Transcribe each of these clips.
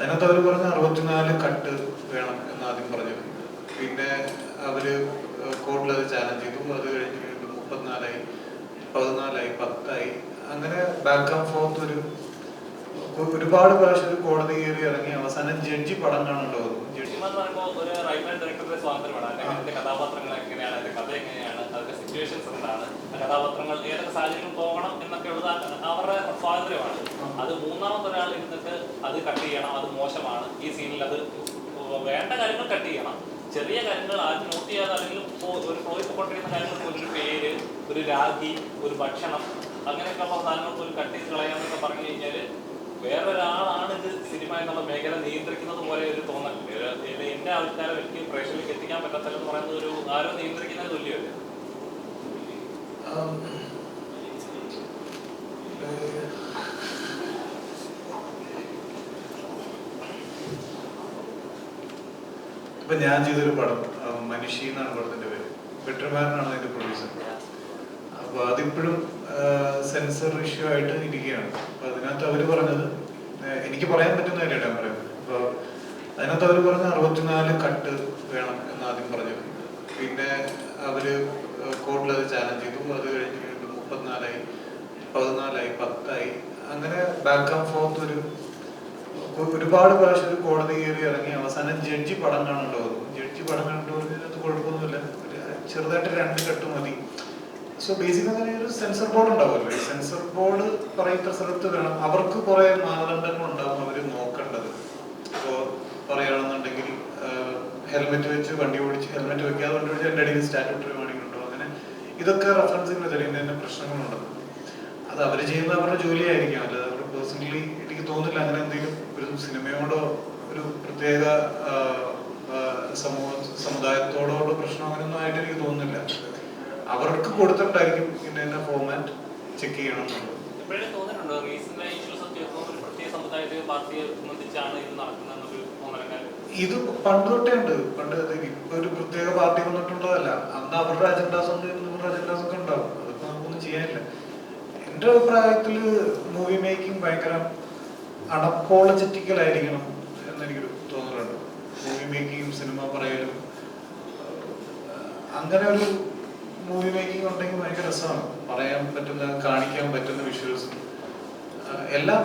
അതിനകത്ത് അവർ പറഞ്ഞ അറുപത്തിനാല് കട്ട് വേണം എന്ന് ആദ്യം പറഞ്ഞു പിന്നെ അവർ കോർട്ടിൽ അത് ചാലഞ്ച് ചെയ്തു. അത് കഴിഞ്ഞ് വീണ്ടും മുപ്പത്തിനാലായി പതിനാലായി പത്തായി. അങ്ങനെ ബാക്ക് ആൻഡ് ഫോർത്ത് ഒരു ഒരുപാട് പ്രാവശ്യം കോടതി കയറി ഇറങ്ങി. അവസാനം ജഡ്ജി പടം കാണണ്ടോ? ജഡ്ജി കഥാപാത്രങ്ങൾ എങ്ങനെയാണ് അതിന്റെ കഥ എങ്ങനെയാണ് അതിന്റെ സിറ്റുവേഷൻസ് എന്താണ് കഥാപാത്രങ്ങൾ ഏതൊക്കെ സാഹചര്യം പോകണം എന്നൊക്കെ ഉള്ളത് അവരുടെ സ്വാതന്ത്ര്യമാണ്. അത് മൂന്നാമത്തെ മൂന്നാമതൊരാൾ ഇരുന്നിട്ട് അത് കട്ട് ചെയ്യണം അത് മോശമാണ്. ഈ സീനിൽ അത് വേണ്ട കാര്യങ്ങൾ കട്ട് ചെയ്യണം. ചെറിയ കാര്യങ്ങൾ ആദ്യം നോട്ട് ചെയ്യാതെ അല്ലെങ്കിൽ ഒരു പോയിക്കൊണ്ടിരിക്കുന്ന കാര്യങ്ങൾ ഒരു പേര് ഒരു രാഗി ഒരു ഭക്ഷണം അങ്ങനെയൊക്കെയുള്ള സാധനങ്ങൾ പോലും കട്ട് ചെയ്ത് കളയാന്നൊക്കെ പറഞ്ഞു കഴിഞ്ഞാൽ വേറൊരാളാണ് ഇത് സിനിമ എന്നുള്ള മേഖല നിയന്ത്രിക്കുന്നത് പോലെ ഒരു ഒരു- ഇത് എന്റെ ആൾക്കാരെ എനിക്ക് പ്രേക്ഷകരിലേക്ക് എത്തിക്കാൻ പറ്റത്തില്ലെന്ന് പറയുന്നത് ഒരു ആരോ നിയന്ത്രിക്കുന്ന തുല്യമല്ലേ ഇപ്പൊ ഞാൻ ചെയ്തൊരു പടം മനുഷ്യ എന്നാണ് പടത്തിന്റെ പേര്. വെട്ടർമാരനാണ് അതിന്റെ പ്രൊഡ്യൂസർ അപ്പൊ അതിപ്പോഴും സെൻസർ ഇഷ്യൂ ആയിട്ട് ഇരിക്കുകയാണ്. അപ്പൊ അതിനകത്ത് അവർ പറഞ്ഞത് എനിക്ക് പറയാൻ പറ്റുന്ന കാര്യമാണ് ഞാൻ പറയുന്നത്. അപ്പൊ അതിനകത്ത് അവർ പറഞ്ഞ അറുപത്തിനാല് കട്ട് വേണം എന്ന് ആദ്യം പറഞ്ഞു പിന്നെ അവർ കോർട്ടിൽ അത് ചാലഞ്ച് ചെയ്തു. അത് കഴിഞ്ഞ് മുപ്പത്തിനാലായി പതിനാലായി പത്തായി അങ്ങനെ ബാക്ക് ആൻഡ് ഫോർത്ത് ഒരു ഒരുപാട് പ്രാവശ്യം കോടതി കയറി ഇറങ്ങി അവസാനം ജഡ്ജി പടം കാണണ്ടോ ജഡ്ജി പടം കാണണ്ടോ അത് കുഴപ്പമൊന്നുമില്ല. ചെറുതായിട്ട് രണ്ട് കെട്ട് മതി. സോ ബേസിക്കലി ഒരു സെൻസർ ബോർഡ് ഉണ്ടാവുമല്ലോ. സെൻസർ ബോർഡ് പറയുന്ന സ്ഥലത്ത് വേണം. അവർക്ക് കുറെ മാനദണ്ഡങ്ങൾ ഉണ്ടാവും അവർ നോക്കേണ്ടത്. ഇപ്പോൾ പറയുകയാണെന്നുണ്ടെങ്കിൽ ഹെൽമെറ്റ് വെച്ച് വണ്ടി ഓടിച്ച് ഹെൽമെറ്റ് വെക്കാതെ വണ്ടി ഓടിച്ച് എന്റെ അടിയിൽ സ്റ്റാറ്റ്യൂട്ടറി വാണിംഗ് ഉണ്ടോ അങ്ങനെ ഇതൊക്കെ റെഫറൻസുകൾ തരുന്ന തന്നെ പ്രശ്നങ്ങളുണ്ട്. അത് അവർ ചെയ്യുന്ന അവരുടെ ജോലിയായിരിക്കാം. അല്ലാതെ അവർ പേഴ്സണലി എനിക്ക് തോന്നുന്നില്ല അങ്ങനെ എന്തെങ്കിലും ഒരു സിനിമയോടോ ഒരു പ്രത്യേക സമൂഹ സമുദായത്തോടോ പ്രശ്നം അങ്ങനെയൊന്നും ആയിട്ട് എനിക്ക് തോന്നുന്നില്ല. അവർക്ക് കൊടുത്തിട്ടായിരിക്കും ഇന്ന ഇന്ന ഫോർമാറ്റ് ചെക്ക് ചെയ്യണം ഇത് പണ്ട് തൊട്ടേ ഉണ്ട്. പണ്ട് ഇപ്പൊ ഒരു പ്രത്യേക പാർട്ടി വന്നിട്ടുള്ളതല്ല. അന്ന് അവരുടെ അജണ്ടാസ് ഉണ്ട് ഇവരുടെ അജണ്ടാസ് ഒക്കെ ഉണ്ടാവും. അതൊക്കെ നമുക്കൊന്നും ചെയ്യാനില്ല. എന്റെ അഭിപ്രായത്തിൽ മൂവി മേക്കിംഗ് ഭയങ്കര അണപ്പോളജറ്റിക്കൽ ആയിരിക്കണം എന്നെനിക്കൊരു തോന്നലുണ്ട്. മൂവി മേക്കിങ്ങും സിനിമ പറയലും അങ്ങനെ ഒരു മൂവി മേക്കിംഗ് ഉണ്ടെങ്കിൽ ഭയങ്കര രസമാണ്. പറയാൻ പറ്റുന്ന കാണിക്കാൻ പറ്റുന്ന വിഷ്വൽസ് എല്ലാ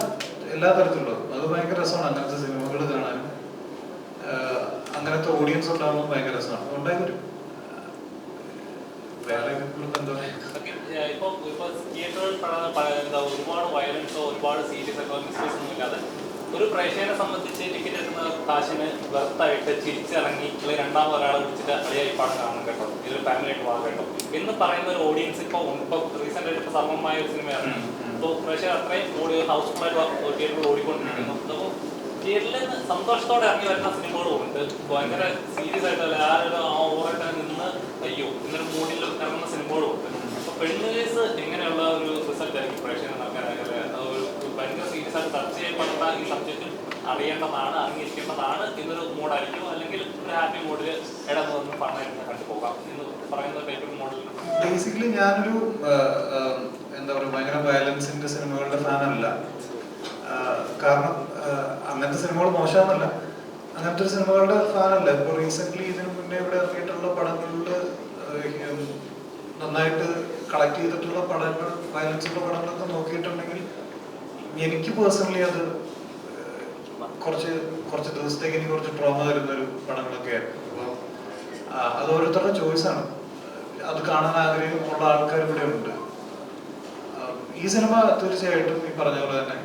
എല്ലാ തരത്തിലുള്ളതും. അത് ഭയങ്കര രസമാണ്. അങ്ങനത്തെ സിനിമകൾ കാണാനും അങ്ങനത്തെ ഓഡിയൻസ് ഉണ്ടാകുമ്പോൾ ഭയങ്കര രസമാണ്. ഉണ്ടായി വരും. വേറെ എന്താ ഏഹ്, ഇപ്പൊ ഇപ്പൊ തിയേറ്ററുകളിൽ പല- എന്താ ഒരുപാട് വയലൻസോ ഒരുപാട് സീരിയസ് ഒക്കെ മിസ്റ്റേക്സ് ഒന്നും ഇല്ലാതെ ഒരു പ്രേക്ഷകനെ സംബന്ധിച്ച് ടിക്കറ്റ് എടുക്കുന്ന കാശിന് വെർത്തായിട്ട് ചിരിച്ചിറങ്ങി അല്ലെങ്കിൽ രണ്ടാമത് ഒരാളെ വിളിച്ചിട്ട് അളിയ ഈ പടം കാണണം കേട്ടോ ഇതൊരു ഫാമിലി ആയിട്ട് പോകാൻ കേട്ടോ എന്ന് പറയുന്ന ഒരു ഓഡിയൻസ് ഇപ്പൊ ഇപ്പൊ റീസെന്റ് ആയിട്ട് ഒരു ഉം. അപ്പോൾ പ്രേക്ഷകർ അത്രയും ഓടി ഹൗസ്ഫുൾ ആയിട്ട് തിയേറ്ററിൽ ഓടിക്കൊണ്ടിരിക്കുന്നു. അപ്പോൾ തിയേറ്ററിൽ നിന്ന് സന്തോഷത്തോടെ ഇറങ്ങി വരുന്ന സിനിമകളും ഉണ്ട്. ഭയങ്കര സീരിയസ് ആയിട്ട് അല്ലെങ്കിൽ ആ ഒരു ഓവറായിട്ട് നിന്ന് അയ്യോ എന്നൊരു മൂഡിൽ ഇറങ്ങുന്ന സിനിമകളും പെണ്ണ് കേസ് എങ്ങനെയുള്ള ഒരു റിസൾട്ട് ആയിരിക്കും പ്രേക്ഷകർ നൽകാൻ ഒരു ഭയങ്കര സീരിയസ് ആയിട്ട് ചർച്ച ചെയ്യപ്പെട്ട ഈ സബ്ജക്റ്റ് അറിയേണ്ടതാണ് അറിഞ്ഞിരിക്കേണ്ടതാണ് എന്നൊരു മൂഡായിരിക്കും. അല്ലെങ്കിൽ ഒരു ഹാപ്പി മൂഡിൽ ഇടന്നു വന്ന് ഫണ്ണായിട്ട് കണ്ടു പോകാം എന്ന് പറയുന്ന ടൈപ്പ് മോഡൽ ബേസിക്കലി ഞാനൊരു എന്താ പറയുക ഭയങ്കര വയലൻസിന്റെ സിനിമകളുടെ ഫാനല്ല. കാരണം അങ്ങനത്തെ സിനിമകൾ മോശമെന്നല്ല അങ്ങനത്തെ ഒരു സിനിമകളുടെ ഫാനല്ല. ഇപ്പോൾ റീസെന്റ് ഇതിനു മുന്നേ ഇവിടെ ഇറങ്ങിയിട്ടുള്ള പടങ്ങളിൽ നന്നായിട്ട് കളക്ട് ചെയ്തിട്ടുള്ള പടങ്ങൾ വയലൻസ് ഉള്ള പടങ്ങളൊക്കെ നോക്കിയിട്ടുണ്ടെങ്കിൽ എനിക്ക് പേഴ്സണലി അത് കുറച്ച് കുറച്ച് ദിവസത്തേക്ക് എനിക്ക് കുറച്ച് ട്രോമ വരുന്ന ഒരു പടങ്ങളൊക്കെ ആയിരുന്നു. അപ്പോൾ അത് ഓരോരുത്തരുടെ ചോയ്സാണ് അത് കാണാൻ ആഗ്രഹമുള്ള ആൾക്കാർ ഇവിടെ ഉണ്ട് ഈ സിനിമ തീർച്ചയായിട്ടും ഈ പറഞ്ഞ പോലെ തന്നെ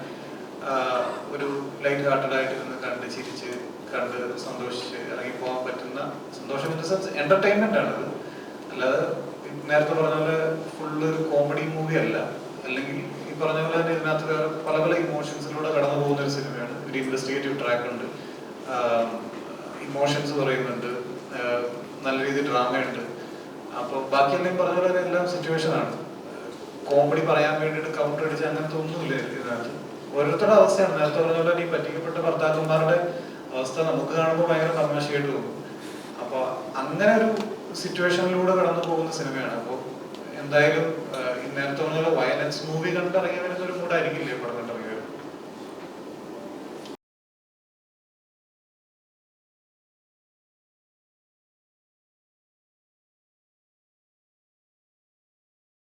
ഒരു ലൈറ്റ് ഹാർട്ടഡ് ആയിട്ട് ഇരുന്ന് കണ്ട് ചിരിച്ച് കണ്ട് സന്തോഷിച്ച് ഇറങ്ങി പോകാൻ പറ്റുന്ന സന്തോഷം ഇൻ ദ സെൻസ് എന്റർടൈൻമെന്റ് ആണ് അല്ലാതെ നേരത്തെ പറഞ്ഞ പോലെ ഫുള്ള് ഒരു കോമഡി മൂവി അല്ല. അല്ലെങ്കിൽ ഈ പറഞ്ഞ പോലെ തന്നെ ഇതിനകത്ത് പല പല ഇമോഷൻസിലൂടെ കടന്നു പോകുന്ന ഒരു സിനിമയാണ് ഒരു ഇൻവെസ്റ്റിഗേറ്റീവ് ട്രാക്ക് ഉണ്ട്. ഇമോഷൻസ് പറയുന്നുണ്ട്. നല്ല രീതിയിൽ ഡ്രാമയുണ്ട് അപ്പൊ എന്തെങ്കിലും പറഞ്ഞ പോലെ എല്ലാം സിറ്റുവേഷൻ ആണ്. കോമഡി പറയാൻ വേണ്ടിയിട്ട് കൗണ്ടർ അടിച്ച് അങ്ങനത്തെ ഒന്നുമില്ല ഇതിനകത്ത്. ഓരോരുത്തരുടെ അവസ്ഥയാണ്. നേരത്തെ പറഞ്ഞ പോലെ ഈ പറ്റിക്കപ്പെട്ട ഭർത്താക്കന്മാരുടെ അവസ്ഥ നമുക്ക് കാണുമ്പോൾ ഭയങ്കര തമാശയായിട്ട് തോന്നും. അപ്പൊ അങ്ങനെ ഒരു സിറ്റുവേഷനിലൂടെ കടന്നു പോകുന്ന സിനിമയാണ്. അപ്പോൾ എന്തായാലും ഇന്നേരത്തെ വയലൻസ് മൂവി കണ്ടിറങ്ങി വരുന്ന ഒരു മൂഡായിരിക്കില്ലേ പടം